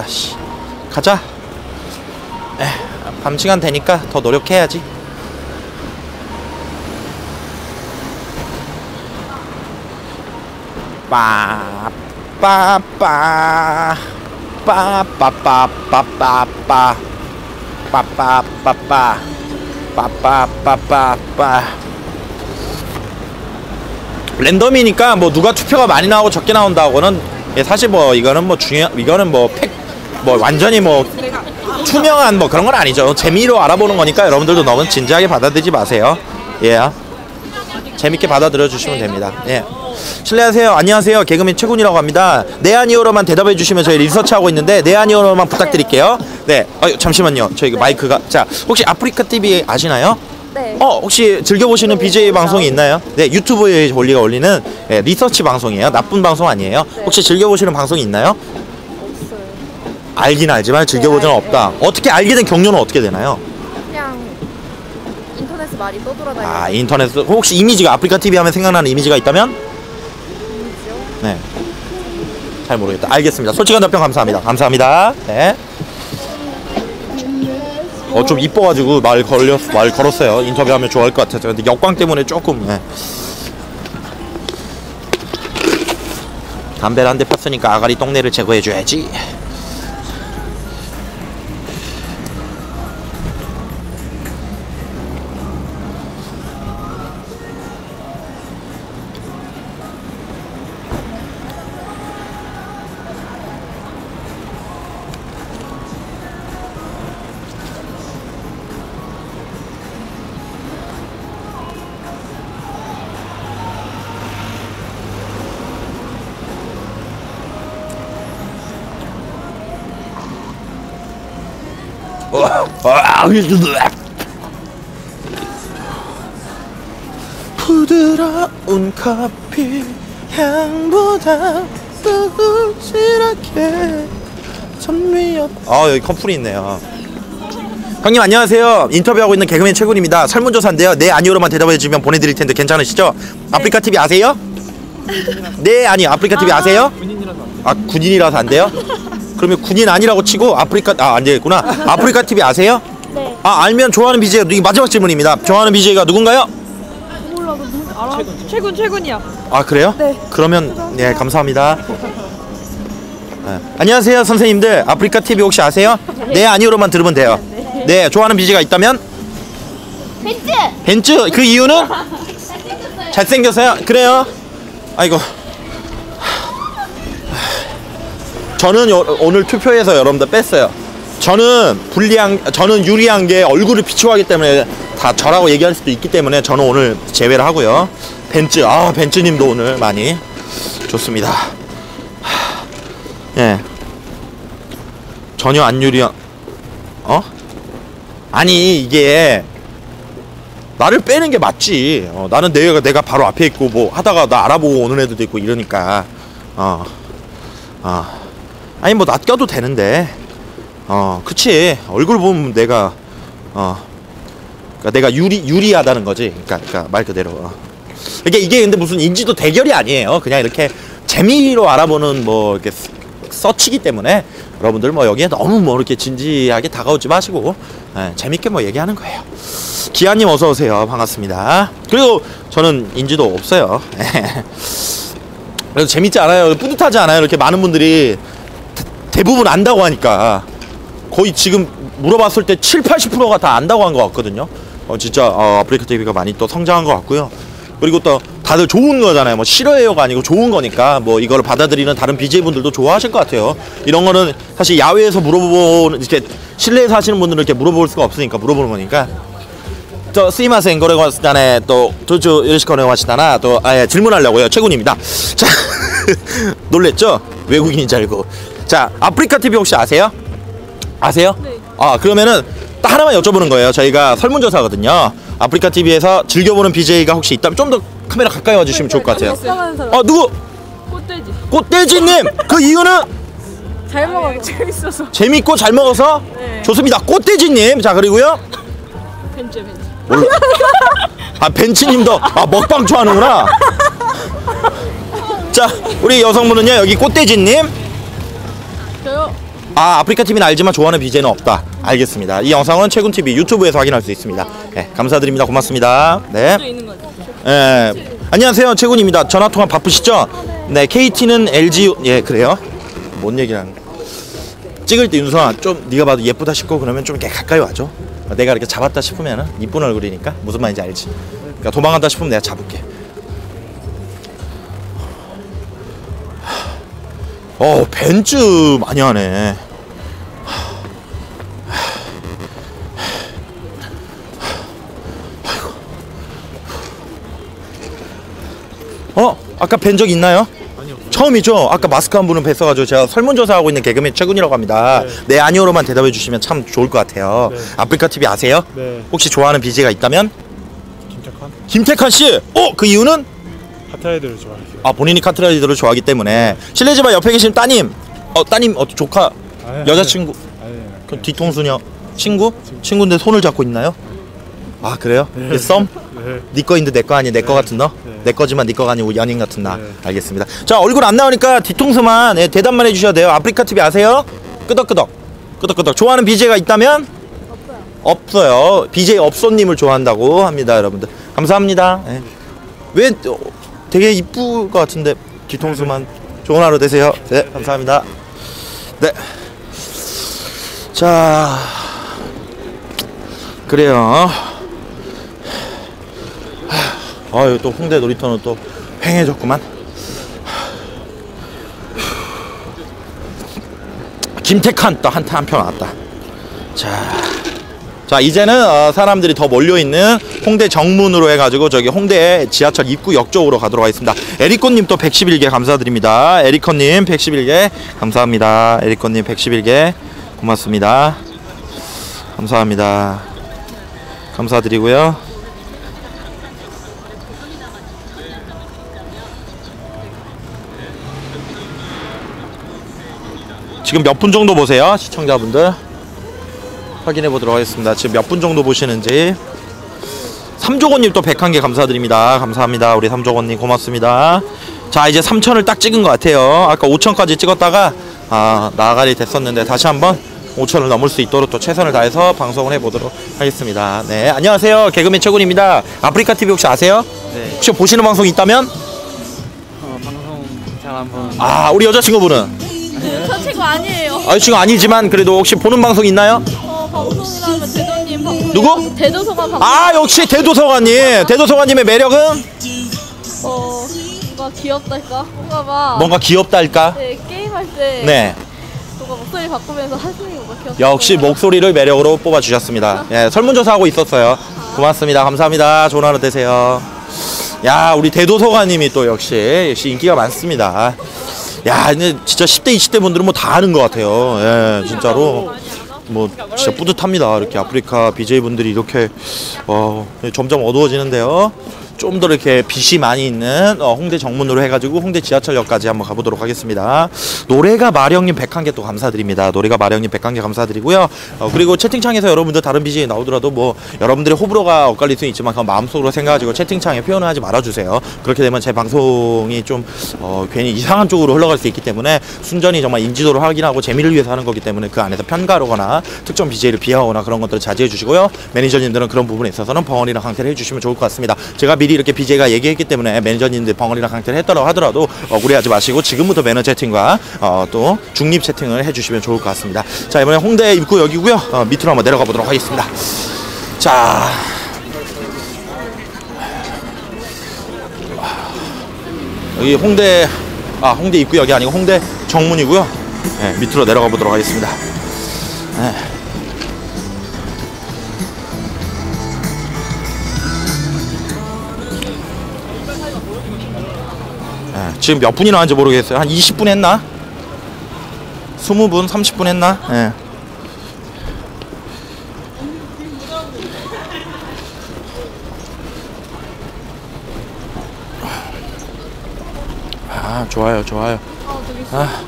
모르겠다. 씨. 가자. 에, 밤 시간 되니까 더 노력해야지. 빠빠빠 빠빠빠빠빠빠 빠빠빠빠 빠빠빠빠빠 랜덤이니까 뭐 누가 투표가 많이 나오고 적게 나온다고는 예, 사실 뭐 이거는 뭐 중요 이거는 뭐 팩 뭐 완전히 뭐 투명한 뭐 그런 건 아니죠. 재미로 알아보는 거니까 여러분들도 너무 진지하게 받아들이지 마세요. 예. 재밌게 받아들여 주시면 됩니다. 예. 실례하세요. 안녕하세요. 개그맨 최군이라고 합니다. 네 아니오로만 대답해 주시면 저희 리서치하고 있는데 네 아니오로만 부탁드릴게요. 네. 아유 잠시만요. 저희 그 마이크가 자 혹시 아프리카 TV 아시나요? 네. 어 혹시 즐겨보시는 BJ 방송이 있나요? 네 유튜브에 올리가 올리는 예, 리서치 방송이에요. 나쁜 방송 아니에요. 혹시 즐겨보시는 방송이 있나요? 알긴 알지만 즐겨보지는 네, 없다 어떻게 알게 된 경로는 어떻게 되나요? 그냥 인터넷에 많이 떠돌아다니는 아 인터넷 혹시 이미지가 아프리카 TV 하면 생각나는 이미지가 있다면? 분이죠. 네. 잘 모르겠다. 알겠습니다. 솔직한 답변 감사합니다. 감사합니다. 네. 어 좀 이뻐가지고 말 걸렸 말 걸었어요. 인터뷰하면 좋아할 것 같아서 근데 역광 때문에 조금. 네. 담배를 한 대 폈으니까 아가리 똥내를 제거해줘야지. 부드러운 커피 향보다 뜨거울지라게 선미였 아 여기 커플이 있네요 형님 안녕하세요 인터뷰하고 있는 개그맨 최군입니다 설문조사인데요 네 아니오로만 대답해 주면 보내드릴 텐데 괜찮으시죠? 아프리카 TV 아세요? 네 아니 아프리카 TV 아세요? 아 군인이라서 안 돼요? 그러면 군인 아니라고 치고 아프리카 아 안 되겠구나 아프리카 TV 아세요? 네. 아 알면 좋아하는 BJ가 누구 마지막 질문입니다 좋아하는 BJ가 누군가요? 몰라, 너 누군 알아? 최군, 최군이야. 아 그래요? 네. 그러면 네 감사합니다. 네. 안녕하세요 선생님들 아프리카 TV 혹시 아세요? 네 아니오로만 들으면 돼요. 네 좋아하는 BJ가 있다면 벤츠! 벤츠 그 이유는 잘생겼어요. 그래요? 아이고 저는 요- 오늘 투표에서 여러분들 뺐어요. 저는 불리한 저는 유리한 게 얼굴을 비추하기 때문에 다 저라고 얘기할 수도 있기 때문에 저는 오늘 제외를 하고요. 벤츠 아 벤츠님도 오늘 많이 좋습니다. 하, 예 전혀 안 유리한 어 아니 이게 나를 빼는 게 맞지. 어, 나는 내가 내가 바로 앞에 있고 뭐 하다가 나 알아보고 오는 애들도 있고 이러니까 어, 어. 아니 뭐 낚여도 되는데 어, 그치. 얼굴 보면 내가 어, 그러니까 내가 유리 유리하다는 거지. 그러니까, 그러니까 말 그대로. 어. 이게 이게 근데 무슨 인지도 대결이 아니에요. 그냥 이렇게 재미로 알아보는 뭐 이렇게 서- 서치기 때문에 여러분들 뭐 여기에 너무 뭐 이렇게 진지하게 다가오지 마시고 예, 재밌게 뭐 얘기하는 거예요. 기아님 어서 오세요. 반갑습니다. 그리고 저는 인지도 없어요. 그래서 재밌지 않아요. 뿌듯하지 않아요. 이렇게 많은 분들이 대- 대부분 안다고 하니까 거의 지금 물어봤을 때 7, 80%가 다 안다고 한 것 같거든요. 어, 진짜 어, 아프리카 TV가 많이 또 성장한 것 같고요. 그리고 또 다들 좋은 거잖아요. 뭐 싫어해요가 아니고 좋은 거니까 뭐 이걸 받아들이는 다른 BJ분들도 좋아하실 것 같아요. 이런 거는 사실 야외에서 물어보는 이렇게 실내에서 하시는 분들은 이렇게 물어볼 수가 없으니까 물어보는 거니까. 저 스이마센 거래고왔다네 또 도주 이러시 거래고왔다나 또 아예 질문하려고요 최군입니다. 자 놀랬죠 외국인인 줄 알고 자 아프리카 TV 혹시 아세요? 아세요 네. 아 그러면은 딱 하나만 여쭤보는 거예요 저희가 설문조사거든요 아프리카 TV에서 즐겨보는 BJ가 혹시 있다면 좀 더 카메라 가까이 와주시면 좋을 것 같아요 먹방하는 사람. 어 누구 꽃돼지. 꽃돼지님 그 이유는 잘 먹어. 재밌어서. 재밌고 잘 먹어서 네. 좋습니다 꽃돼지님 자 그리고요 벤츠, 벤츠. 몰라. 아 벤츠님도 아 먹방 좋아하는구나. 자 우리 여성분은요 여기 꽃돼지님? 아 아프리카 TV는 알지만 좋아하는 BJ는 없다. 알겠습니다. 이 영상은 최군 TV 유튜브에서 확인할 수 있습니다. 네, 감사드립니다. 고맙습니다. 네. 예. 안녕하세요. 최군입니다. 전화 통화 바쁘시죠? 네, KT는 LG 예, 그래요. 뭔 얘기를 하는 거야? 찍을 때 윤성아 좀 네가 봐도 예쁘다 싶고 그러면 좀 이렇게 가까이 와줘. 내가 이렇게 잡았다 싶으면은 이쁜 얼굴이니까 무슨 말인지 알지. 그러니까 도망간다 싶으면 내가 잡을게. 어, 벤츠 많이 하네. 어? 아까 뵌 적 있나요? 아니요. 처음이죠. 아까 마스크 한 분은 뵀어가지고 제가 설문조사하고 있는 개그맨 최군이라고 합니다. 네, 아니오로만 대답해 주시면 참 좋을 것 같아요. 네. 아프리카 TV 아세요? 네. 혹시 좋아하는 BJ가 있다면? 김탁한 김태칸 씨. 어? 그 이유는? 핫타이드를 좋아해요. 아 본인이 카트라이더를 좋아하기 때문에 실례지만 옆에 계신 따님. 어 따님 어 조카 아니, 여자친구 아니, 아니. 그 뒤통수녀 친구? 친구인데 손을 잡고 있나요? 아 그래요? 네. 썸? 네. 네 거인데 내 거 아니 내거 같은 너? 네. 내 거지만 네 거가 아니고 연인 같은 나. 네. 알겠습니다. 자 얼굴 안 나오니까 뒤통수만 예, 대답만 해주셔야 돼요. 아프리카 TV 아세요? 끄덕끄덕 끄덕끄덕 좋아하는 BJ가 있다면? 없어요. BJ 업소님을 좋아한다고 합니다, 여러분들. 감사합니다. 예. 왜 어, 되게 이쁠 것 같은데 뒤통수만 좋은 하루 되세요. 네, 감사합니다. 네. 자, 그래요. 아유 또 홍대 놀이터는 또 횡해졌구만. 김태칸 또 한타 한 편 왔다. 자, 자 이제는 어, 사람들이 더 몰려 있는 홍대 정문으로 해가지고 저기 홍대 지하철 입구역 쪽으로 가도록 하겠습니다. 에리코님 또 111개 감사드립니다. 에리코님 111개 감사합니다. 에리코님 111개 고맙습니다. 감사합니다. 감사드리고요. 지금 몇 분 정도 보세요, 시청자분들? 확인해 보도록 하겠습니다. 지금 몇 분 정도 보시는지. 삼조건님 또 101개 감사드립니다. 감사합니다. 우리 삼조건님 고맙습니다. 자, 이제 3천을 딱 찍은 것 같아요. 아까 5천까지 찍었다가, 아, 나가리 됐었는데 다시 한번 5천을 넘을 수 있도록 또 최선을 다해서 방송을 해보도록 하겠습니다. 네, 안녕하세요. 개그맨 최군입니다. 아프리카 TV 혹시 아세요? 네. 혹시 보시는 방송 있다면? 어, 방송 잘 한번 아, 우리 여자친구분은? 저 친구 아니에요. 여자친구 아니지만 그래도 혹시 보는 방송 있나요? 어, 방송이라면 대도님 방송. 누구? 대도서관. 아 역시 대도서관님 대도서관님의 매력은 어, 뭔가 귀엽달까? 뭔가 막. 뭔가 귀엽달까 네, 게임할 때. 네 뭔가 목소리 바꾸면서 하시는 거 귀엽다. 역시 목소리를 매력으로 뽑아주셨습니다 예 설문조사하고 있었어요 고맙습니다 감사합니다 좋은 하루 되세요 야 우리 대도서관님이 또 역시 역시 인기가 많습니다 야 근데 진짜 10대 20대 분들은 뭐 다 아는 것 같아요 예 진짜로 뭐 진짜 뿌듯합니다. 이렇게 아프리카 BJ 분들이 이렇게 어 점점 어두워지는데요 좀 더 이렇게 빛이 많이 있는 어, 홍대 정문으로 해가지고 홍대 지하철역까지 한번 가보도록 하겠습니다. 노래가 마령님 101개 또 감사드립니다. 노래가 마령님 101개 감사드리고요. 어, 그리고 채팅창에서 여러분들 다른 BJ 나오더라도 뭐 여러분들의 호불호가 엇갈릴 수 있지만 그건 마음속으로 생각하시고 채팅창에 표현을 하지 말아주세요. 그렇게 되면 제 방송이 좀 어, 괜히 이상한 쪽으로 흘러갈 수 있기 때문에 순전히 정말 인지도를 확인하고 재미를 위해서 하는 거기 때문에 그 안에서 편가르거나 특정 BJ를 비하하거나 그런 것들을 자제해 주시고요. 매니저님들은 그런 부분에 있어서는 벙어리나 강퇴를 해주시면 좋을 것 같습니다. 제가 미리 이렇게 BJ가 얘기했기 때문에 매니저님들 벙어리나 강퇴를 했더라고 하더라도 억울해하지 마시고 지금부터 매너 채팅과 어, 또 중립 채팅을 해주시면 좋을 것 같습니다 자 이번에 홍대 입구역이고요 어, 밑으로 한번 내려가 보도록 하겠습니다 자 여기 홍대 아 홍대 입구역이 아니고 홍대 정문이고요. 네, 밑으로 내려가 보도록 하겠습니다. 지금 몇 분이 나왔는지 모르겠어요. 한 20분 했나? 20분, 30분 했나? 네. 아, 좋아요, 좋아요. 아.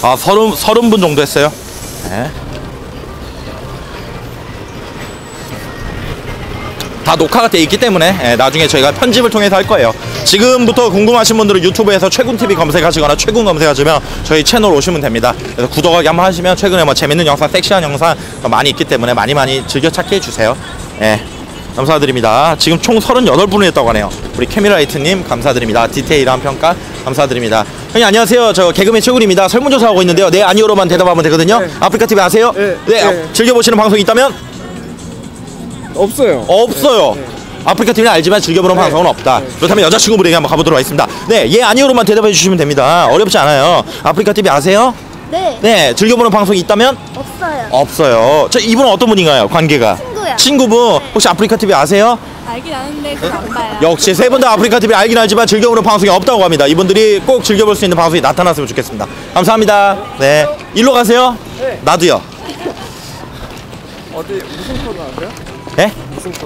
아, 서른, 서른 분 정도 했어요. 네. 다 녹화가 돼 있기 때문에 예, 나중에 저희가 편집을 통해서 할 거예요. 지금부터 궁금하신 분들은 유튜브에서 최군 TV 검색하시거나 최군 검색하시면 저희 채널 오시면 됩니다. 그래서 구독하기 한번 하시면 최근에 뭐 재밌는 영상, 섹시한 영상 많이 있기 때문에 많이 많이 즐겨 찾게 해주세요. 예. 감사드립니다. 지금 총 38분이 했다고 하네요. 우리 캐미라이트님 감사드립니다. 디테일한 평가 감사드립니다. 형님 안녕하세요. 저 개그맨 최군입니다. 설문조사 하고 있는데요. 네 아니오로만 대답하면 되거든요. 네. 아프리카 TV 아세요? 네, 네. 네. 즐겨보시는 방송이 있다면 없어요. 없어요. 네. 아프리카 TV는 알지만 즐겨보는 네. 방송은 없다. 네. 그렇다면 여자친구 분에게 한번 가보도록 하겠습니다. 네, 예 아니오로만 대답해 주시면 됩니다. 어렵지 않아요. 아프리카 TV 아세요? 네. 네, 즐겨보는 방송이 있다면 없어요. 없어요. 저 이분은 어떤 분인가요? 관계가? 친구야. 친구분 혹시 아프리카 TV 아세요? 알긴 아는데 그거 안 봐요. 역시 세 분 다 아프리카 TV 알긴 알지만 즐겨보는 방송이 없다고 합니다. 이분들이 꼭 즐겨볼 수 있는 방송이 나타났으면 좋겠습니다. 감사합니다. 네, 일로 가세요. 네. 나도요. 어디 무슨 코너 하세요? 예?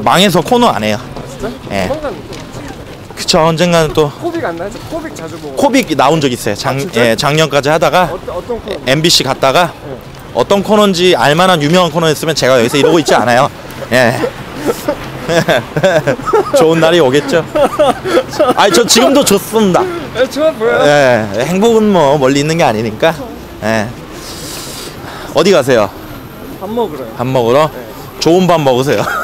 망해서 코너 안 해요. 진짜? 예. 그쵸 언젠가는 또 코빅 안 나죠? 코빅 자주 보고. 코빅 나온 적 있어요. 작, 아, 진짜? 예, 작년까지 하다가 어떤 어떤 코너? MBC 갔다가 네. 어떤 코너인지 알만한 유명한 코너였으면 제가 여기서 이러고 있지 않아요. 예. 좋은 날이 오겠죠. 아니 저 지금도 좋습니다. 네, 좋아 보여 요. 예, 행복은 뭐 멀리 있는 게 아니니까. 예. 어디 가세요? 밥 먹으러요. 밥 먹으러? 네. 좋은 밥 먹으세요.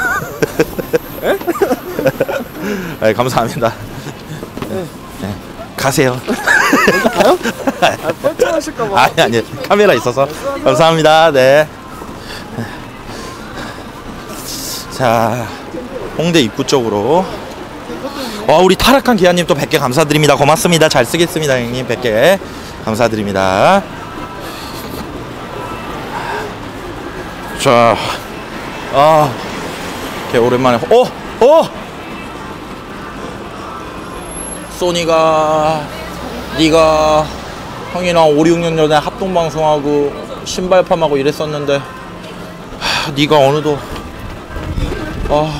네, 감사합니다. 네, 가세요. 가요? 아, 뻘쭘하실까 봐. 아니 아니 카메라 있어서 감사합니다. 네. 자 홍대 입구 쪽으로. 와 우리 타락한 기아님 또 100개 감사드립니다. 고맙습니다. 잘 쓰겠습니다 형님 100개 감사드립니다. 자, 아, 이렇게 오랜만에 어, 어, 소니가 네가 형이랑 5, 6년 전에 합동 방송하고 신발팜하고 이랬었는데 하, 네가 어느덧 아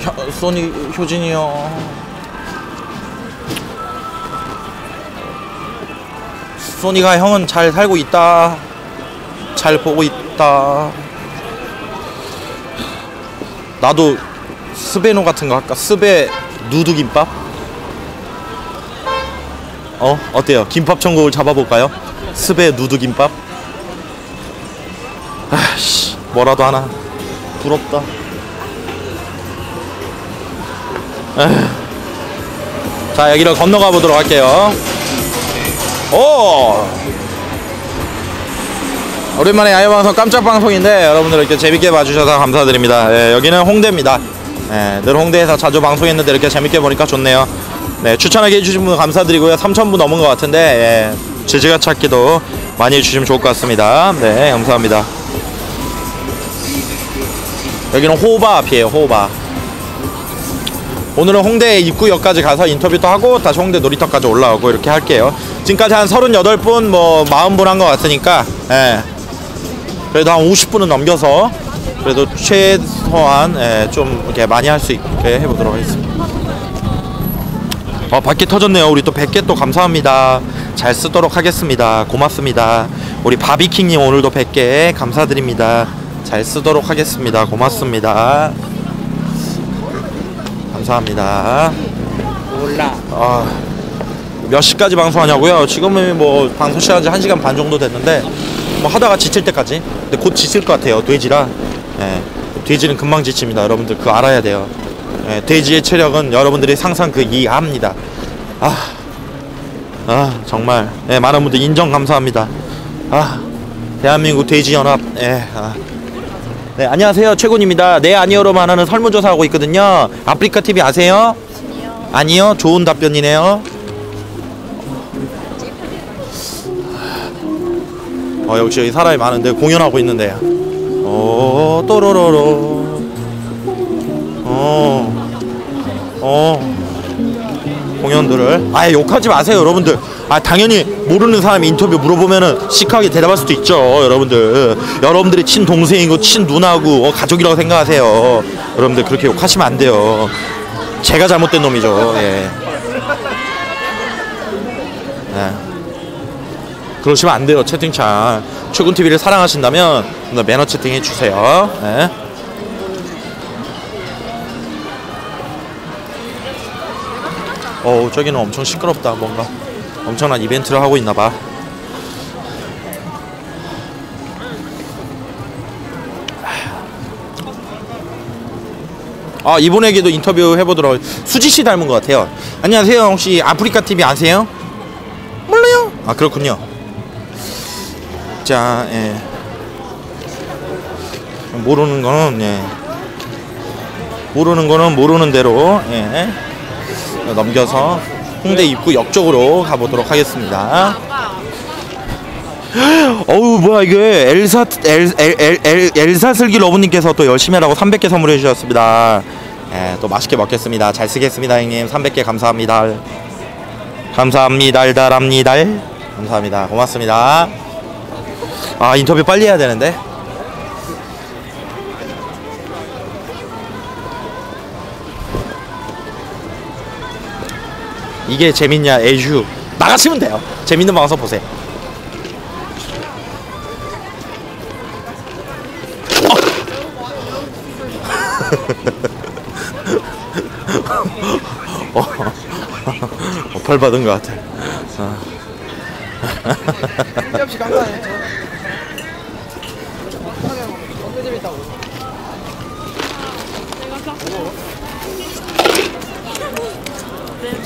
혀- 소니 효진이 형 소니가 형은 잘 살고 있다. 잘 보고 있다 나도 스베노 같은 거 할까? 스베 누드 김밥? 어? 어때요? 김밥 천국을 잡아볼까요? 스베 누드 김밥? 아씨 뭐라도 하나. 부럽다. 에휴. 자 여기를 건너가 보도록 할게요. 오 오랜만에 야외방송 깜짝 방송인데 여러분들 이렇게 재밌게 봐주셔서 감사드립니다. 예, 여기는 홍대입니다. 예, 늘 홍대에서 자주 방송했는데 이렇게 재밌게 보니까 좋네요. 네, 추천하게 해주신 분 감사드리고요. 3,000분 넘은 것 같은데 예, 지지가 찾기도 많이 해주시면 좋을 것 같습니다. 네 감사합니다. 여기는 호바 앞이에요 호바. 오늘은 홍대 입구역까지 가서 인터뷰도 하고 다시 홍대 놀이터까지 올라오고 이렇게 할게요. 지금까지 한 38분 뭐 40분 한 것 같으니까 예. 그래도 한 50분은 넘겨서 그래도 최소한 예, 좀 이렇게 많이 할 수 있게 해보도록 하겠습니다 어, 밖에 터졌네요. 우리 또 100개 또 감사합니다. 잘 쓰도록 하겠습니다. 고맙습니다. 우리 바비킹님 오늘도 100개 감사드립니다. 잘 쓰도록 하겠습니다. 고맙습니다. 감사합니다. 몰라. 아, 몇 시까지 방송하냐고요? 지금은 뭐 방송 시간 지 1시간 반 정도 됐는데 뭐 하다가 지칠 때까지. 근데 곧 지칠 것 같아요. 돼지라. 예. 돼지는 금방 지칩니다. 여러분들 그거 알아야 돼요. 예, 돼지의 체력은 여러분들이 상상 그 이하합니다. 아, 아 정말 예, 많은 분들 인정 감사합니다. 아, 대한민국 돼지 연합. 예. 아. 네 안녕하세요 최군입니다. 네 아니요로만 하는 설문조사 하고 있거든요. 아프리카 TV 아세요? 아니요 좋은 답변이네요. 어 역시 사람이 많은데 공연하고 있는데요. 오 또로로로. 어. 어. 공연들을 아예 욕하지 마세요 여러분들 아 당연히 모르는 사람이 인터뷰 물어보면은 시크하게 대답할 수도 있죠 여러분들 여러분들이 친동생이고 친누나고 어, 가족이라고 생각하세요 여러분들 그렇게 욕하시면 안 돼요 제가 잘못된 놈이죠 예. 그러시면 안 돼요 채팅창. 최군 TV를 사랑하신다면 매너 채팅 해 주세요. 네. 어우 저기는 엄청 시끄럽다 뭔가. 엄청난 이벤트를 하고 있나봐. 아 이분에게도 인터뷰 해보도록 수지씨 닮은 것 같아요. 안녕하세요. 혹시 아프리카 TV 아세요? 몰라요? 아 그렇군요 자 예. 모르는 거는 예. 모르는 거는 모르는 대로 예. 넘겨서 홍대 입구 옆쪽으로 가보도록 하겠습니다. 어우 뭐야 이게 엘사 엘, 엘, 엘, 엘, 엘사 슬기 러브님께서 또 열심히 하라고 300개 선물해 주셨습니다. 예, 또 맛있게 먹겠습니다. 잘 쓰겠습니다 형님. 300개 감사합니다. 감사합니다. 달달합니다. 감사합니다. 고맙습니다. 아 인터뷰 빨리 해야 되는데. 이게 재밌냐 에휴 나가시면 돼요 재밌는 방송 보세요 어. 어, 벌 받은 것 같아 어. 없이 간거아니에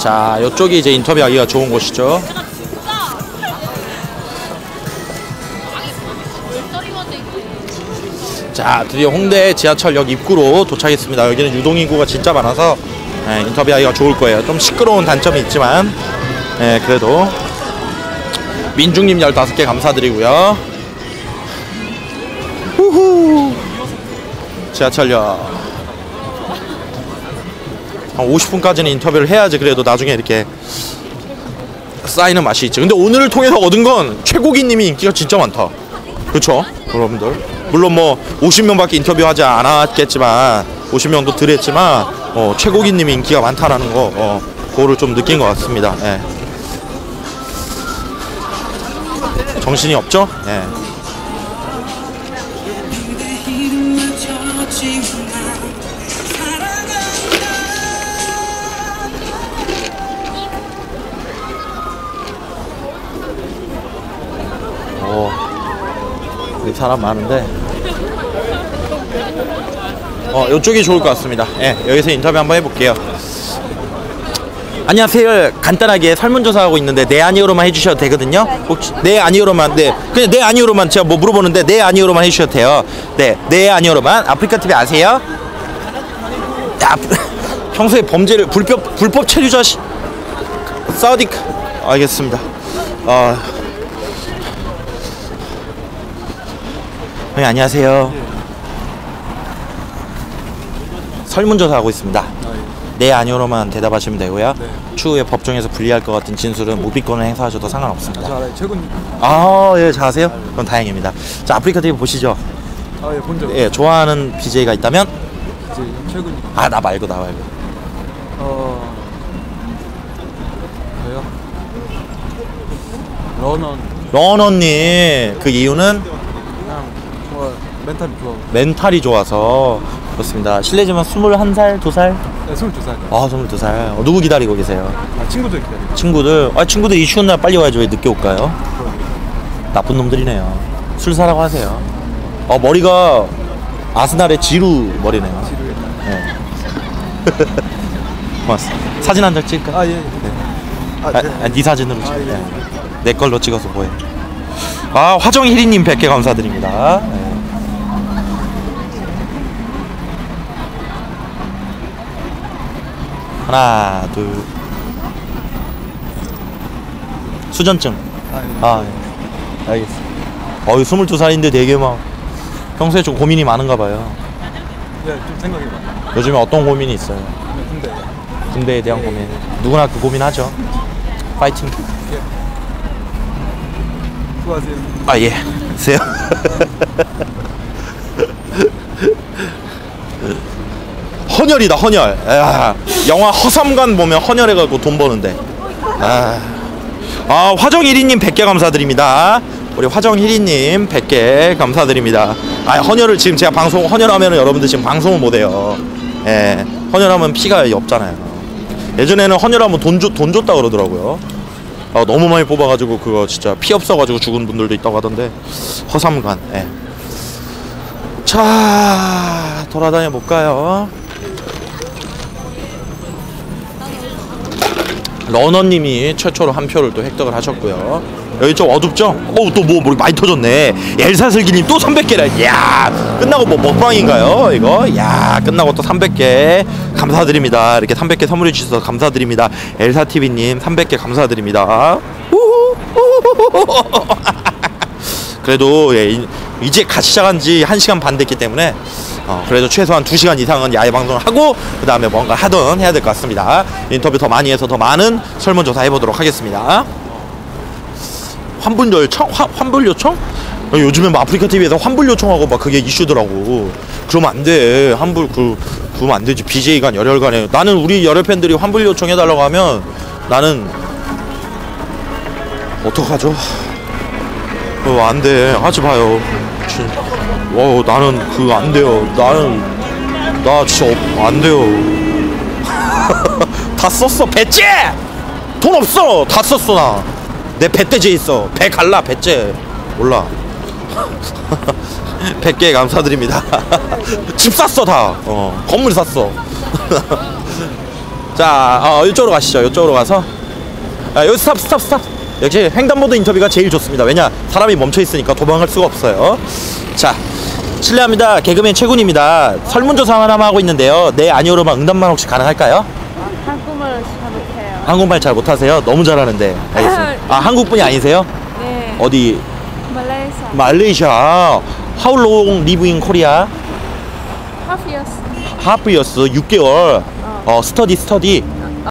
자 이쪽이 이제 인터뷰하기가 좋은 곳이죠. 자 드디어 홍대 지하철역 입구로 도착했습니다. 여기는 유동인구가 진짜 많아서 예, 인터뷰하기가 좋을 거예요. 좀 시끄러운 단점이 있지만 예, 그래도. 민중님 15개 감사드리고요. 후후! 지하철역 한 50분까지는 인터뷰를 해야지 그래도 나중에 이렇게 쌓이는 맛이 있지 근데 오늘을 통해서 얻은 건 최고기님이 인기가 진짜 많다 그쵸 여러분들 물론 뭐 50명밖에 인터뷰하지 않았겠지만 50명도 덜 했지만 어, 최고기님이 인기가 많다라는 거 어, 그거를 좀 느낀 것 같습니다 예. 정신이 없죠? 예. 여기 사람 많은데. 어, 이쪽이 좋을 것 같습니다. 예, 여기서 인터뷰 한번 해볼게요. 안녕하세요. 간단하게 설문조사하고 있는데 네 아니오로만 해주셔도 되거든요. 혹시 네 아니오로만 네 그냥 네 아니오로만 제가 뭐 물어보는데 네 아니오로만 해주셔도 돼요. 네, 네 아니오로만 아프리카 TV 아세요? 야, 평소에 범죄를 불법 불법 체류자 시 사우디 알겠습니다. 아. 네, 안녕하세요. 설문조사 하고 있습니다. 네 아니오로만 대답하시면 되고요. 추후에 법정에서 불리할 것 같은 진술은 무비권을 행사하셔도 상관없습니다. 저 알아요. 최근 아, 예, 잘하세요? 그럼 다행입니다. 자, 아프리카 TV 보시죠. 아 예 본적 예, 좋아하는 BJ가 있다면? 이제 최근 아, 나 말고, 나 말고. 어 저요 러넌 러너님, 그 이유는 멘탈이 좋아. 멘탈이 좋아서 그렇습니다. 실례지만 21살, 2살? 네, 22살. 아, 22살. 어, 누구 기다리고 계세요? 아 친구들 기다려. 친구들, 아, 친구들 이 추운 날 빨리 와야지 왜 늦게 올까요? 나쁜 놈들이네요. 술 사라고 하세요. 어, 머리가 아스날의 지루 머리네요. 지루해. 네. 고맙습니다. 사진 한 장 찍을까? 아 예. 예. 아, 아, 네. 아, 네 사진으로 찍 아, 예. 네. 내 걸로 찍어서 뭐해. 아, 화정희리님 100개 감사드립니다. 네. 하나, 둘. 수전증. 아, 예. 아, 예. 알겠습니다. 어이, 22살인데 되게 막 평소에 좀 고민이 많은가 봐요. 예, 좀 생각해봐. 요즘에 어떤 고민이 있어요? 근데 군대에 대한 고민. 누구나 그 고민하죠. 파이팅. 수고하세요. 아 예. 세요. 헌혈이다 헌혈. 야, 영화 허삼관 보면 헌혈해가지고 돈 버는데. 아, 아 화정일이님 100개 감사드립니다. 우리 화정일이님 100개 감사드립니다. 아 헌혈을 지금 제가 방송 헌혈하면 여러분들 지금 방송을 못해요. 예, 헌혈하면 피가 없잖아요. 예전에는 헌혈하면 돈, 줬, 돈 줬다 그러더라고요. 아, 너무 많이 뽑아가지고 그거 진짜 피 없어가지고 죽은 분들도 있다고 하던데 허삼간. 예. 자 돌아다녀 볼까요? 러너님이 최초로 한 표를 또 획득을 하셨고요. 여기 좀 어둡죠? 어우 또뭐 뭐 많이 터졌네. 엘사슬기님 또 300개라. 야 끝나고 뭐 먹방인가요? 이거? 야 끝나고 또 300개 감사드립니다. 이렇게 300개 선물해 주셔서 감사드립니다. 엘사 TV님 300개 감사드립니다. 우후, 우후후후후. 그래도 예, 이- 이제 같이 시작한 지 1시간 반 됐기 때문에 어, 그래도 최소한 2시간 이상은 야외 방송을 하고 그 다음에 뭔가 하든 해야 될 것 같습니다. 인터뷰 더 많이 해서 더 많은 설문조사 해보도록 하겠습니다. 환불 요청? 환, 환불 요청? 어, 요즘에 뭐 아프리카 TV에서 환불 요청하고 막 그게 이슈더라고. 그러면 안 돼. 환불 그 그러면 안 되지. BJ간 열혈간에 나는 우리 열혈 팬들이 환불 요청해 달라고 하면 나는 어떡하죠? 어, 안 돼. 하지 마요. 진, 와, 나는 그거 안 돼요. 나는, 나 진짜 없- 안 돼요. 다 썼어. 배째! 돈 없어! 다 썼어, 나. 내 배때제 있어. 배 갈라, 배째. 몰라. 100개 감사드립니다. 집 샀어, 다. 어, 건물 샀어. 자, 어, 이쪽으로 가시죠. 이쪽으로 가서. 아, 여기 스탑 스탑 스탑 역시 횡단보도 인터뷰가 제일 좋습니다 왜냐 사람이 멈춰 있으니까 도망갈 수가 없어요 자 실례합니다 개그맨 최군입니다 설문조사 하나만 하고 있는데요 네 아니오로만 응답만 혹시 가능할까요? 한국말 잘 못해요. 한국말 잘 못하세요? 너무 잘하는데 알겠습니다 아 한국분이 아니세요? 네. 어디 말레이시아. 말레이시아 How long live in Korea? half years. half years 6개월 어 스터디 스터디